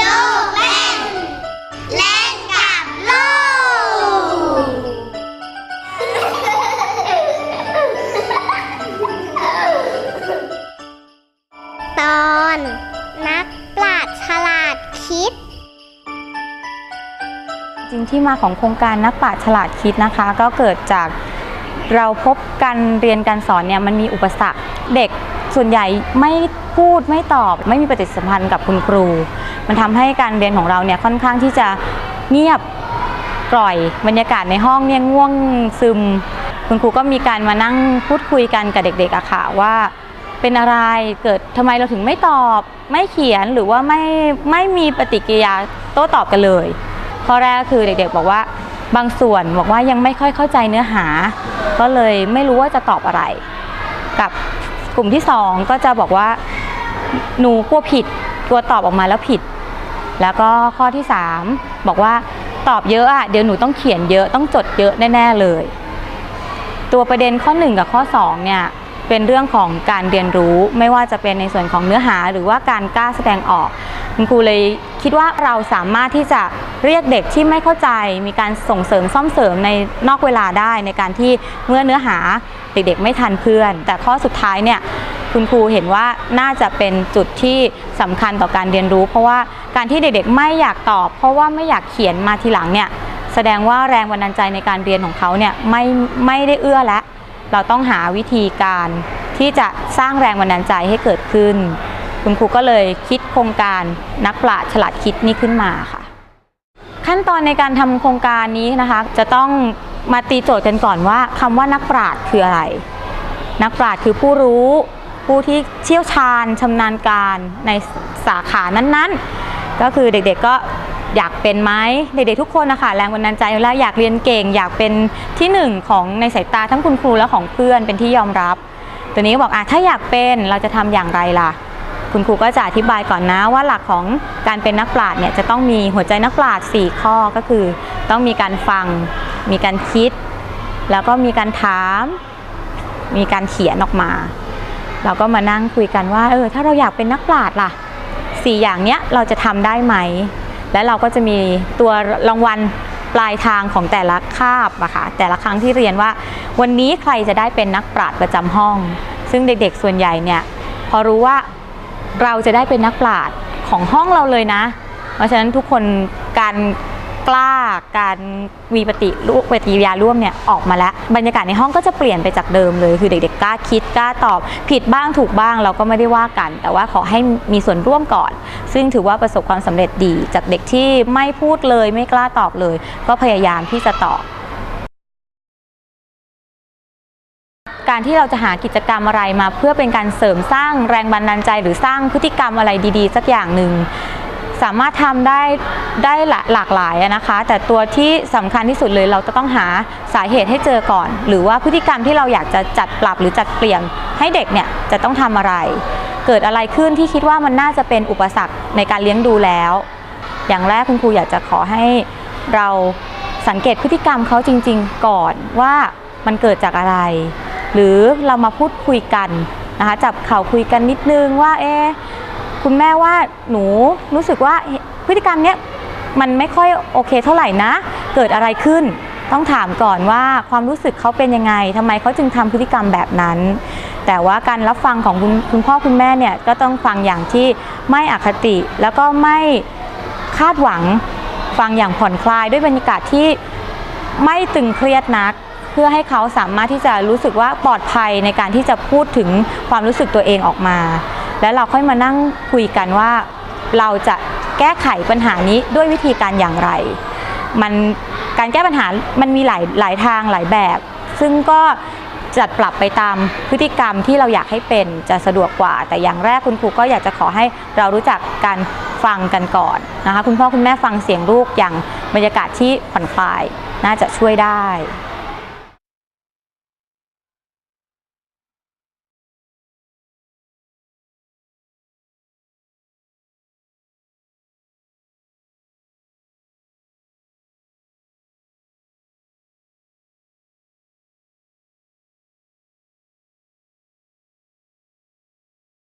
ลูกเล่น เล่นกับลูก ตอนนักปราชญ์ฉลาดคิด จริงที่มาของโครงการนักปราชญ์ฉลาดคิดนะคะ ก็เกิดจากเราพบการเรียนการสอนเนี่ยมันมีอุปสรรคเด็ก ส่วนใหญ่ไม่พูดไม่ตอบไม่มีปฏิสัมพันธ์กับคุณครู มันทำให้การเรียนของเราเนี่ยค่อนข้างที่จะเงียบกร่อยบรรยากาศในห้องเนี่ยง่วงซึม คุณครูก็มีการมานั่งพูดคุยกันกับเด็กๆอะค่ะว่าเป็นอะไรเกิดทำไมเราถึงไม่ตอบ ไม่เขียนหรือว่าไม่ไม่มีปฏิกิริยาโต้ตอบกันเลยข้อแรกคือเด็กๆบอกว่าบางส่วนบอกว่ายังไม่ค่อยเข้าใจเนื้อหา ก็เลยไม่รู้ว่าจะตอบอะไร กับ กลุ่มที่สองก็จะบอกว่าหนูกลัวผิดกลัวตอบออกมาแล้วผิด แล้วก็ข้อที่สามบอกว่าตอบเยอะอะเดี๋ยวหนูต้องเขียนเยอะต้องจดเยอะแน่ๆเลย ตัวประเด็นข้อ 1 กับข้อ2เนี่ยเป็นเรื่องของการเรียนรู้ไม่ว่าจะเป็นในส่วนของเนื้อหาหรือว่าการกล้าแสดงออก คุณครูเลยคิดว่าเราสามารถที่จะเรียกเด็กที่ไม่เข้าใจ มีการส่งเสริมซ่อมเสริมในนอกเวลาได้ในการที่เมื่อเนื้อหาเด็กๆ ไม่ทันเพื่อน แต่ข้อสุดท้ายเนี่ยคุณครูเห็นว่าน่าจะเป็นจุดที่สำคัญต่อการเรียนรู้ เพราะว่าการที่เด็กๆ ไม่อยากตอบ เพราะว่าไม่อยากเขียนมาทีหลังเนี่ยแสดงว่าแรงบันดาลใจในการเรียนของเขาเนี่ยไม่ไม่ได้เอื้อแล้วเราต้องหาวิธีการที่จะสร้างแรงบันดาลใจให้เกิดขึ้น คุณครูก็เลยคิดโครงการนักปราชญ์ฉลาดคิดนี้ขึ้นมาค่ะ ขั้นตอนในการทำโครงการนี้นะคะ จะต้องมาตีโจทย์กันก่อนว่าคำว่านักปราชญ์คืออะไร นักปราชญ์คือผู้รู้ผู้ที่เชี่ยวชาญชำนาญการในสาขานั้นๆ ก็คือเด็กๆก็อยากเป็นไหมเด็กๆทุกคนนะคะแรงบันดาลใจแล้วอยากเรียนเก่ง อยากเป็นที่หนึ่งของในสายตาทั้งคุณครูและของเพื่อนเป็นที่ยอมรับ ตัวนี้บอกอะถ้าอยากเป็นเราจะทำอย่างไรล่ะ คุณครูก็จะอธิบายก่อนนะว่าหลักของการเป็นนักปราชญ์เนี่ยจะต้องมีหัวใจนักปราชญ์4ข้อก็คือ ต้องมีการฟัง มีการคิด แล้วก็มีการถาม มีการเขียนออกมา เราก็มานั่งคุยกันว่าเออถ้าเราอยากเป็นนักปราชญ์ล่ะสี่อย่างเนี้ยเราจะทำได้ไหม และเราก็จะมีตัวรางวัลปลายทางของแต่ละคาบอะค่ะแต่ละครั้งที่เรียนว่า วันนี้ใครจะได้เป็นนักปราชญ์ประจำห้อง ซึ่งเด็กๆส่วนใหญ่เนี่ยพอรู้ว่า เราจะได้เป็นนักปราชญ์ของห้องเราเลยนะ เพราะฉะนั้นทุกคนการกล้าการมีปฏิรูปปฏิยาร่วมเนี่ยออกมาแล้ว บรรยากาศในห้องก็จะเปลี่ยนไปจากเดิมเลย คือเด็กๆกล้าคิดกล้าตอบ ผิดบ้างถูกบ้างเราก็ไม่ได้ว่ากัน แต่ว่าขอให้มีส่วนร่วมก่อน ซึ่งถือว่าประสบความสำเร็จดี จากเด็กที่ไม่พูดเลยไม่กล้าตอบเลย ก็พยายามที่จะตอบ การที่เราจะหากิจกรรมอะไรมาเพื่อเป็นการเสริมสร้างแรงบันดาลใจ หรือสร้างพฤติกรรมอะไรดีๆ สักอย่างหนึ่งสามารถทำได้ได้หลากหลายนะคะ แต่ตัวที่สำคัญที่สุดเลยเราจะต้องหาสาเหตุให้เจอก่อน หรือว่าพฤติกรรมที่เราอยากจะจัดปรับหรือจัดเปลี่ยนให้เด็กเนี่ยจะต้องทำอะไร เกิดอะไรขึ้นที่คิดว่ามันน่าจะเป็นอุปสรรคในการเลี้ยงดูแล้ว อย่างแรกคุณครูอยากจะขอให้เราสังเกตพฤติกรรมเขาจริง ๆ ก่อนว่ามันเกิดจากอะไร หรือเรามาพูดคุยกันนะคะจับเข่าคุยกันนิดนึงว่าเอ๊คุณแม่ว่าหนูรู้สึกว่าพฤติกรรมเนี้ยมันไม่ค่อยโอเคเท่าไหร่นะ เกิดอะไรขึ้น ต้องถามก่อนว่าความรู้สึกเขาเป็นยังไงทำไมเขาจึงทำพฤติกรรมแบบนั้น แต่ว่าการรับฟังของคุณคุณพ่อคุณแม่เนี่ยก็ต้องฟังอย่างที่ไม่อคติ แล้วก็ไม่คาดหวังฟังอย่างผ่อนคลายด้วยบรรยากาศที่ไม่ตึงเครียดนัก เพื่อให้เขาสามารถที่จะรู้สึกว่าปลอดภัยในการที่จะพูดถึงความรู้สึกตัวเองออกมา แล้วเราค่อยมานั่งคุยกันว่า เราจะแก้ไขปัญหานี้ด้วยวิธีการอย่างไร มันการแก้ปัญหามันมีหลายหลายทางหลายแบบ ซึ่งก็จัดปรับไปตามพฤติกรรมที่เราอยากให้เป็นจะสะดวกกว่า แต่อย่างแรกคุณครูก็อยากจะขอให้เรารู้จักการฟังกันก่อนนะคะ คุณพ่อคุณแม่ฟังเสียงลูกอย่างบรรยากาศที่ผ่อนคลายน่าจะช่วยได้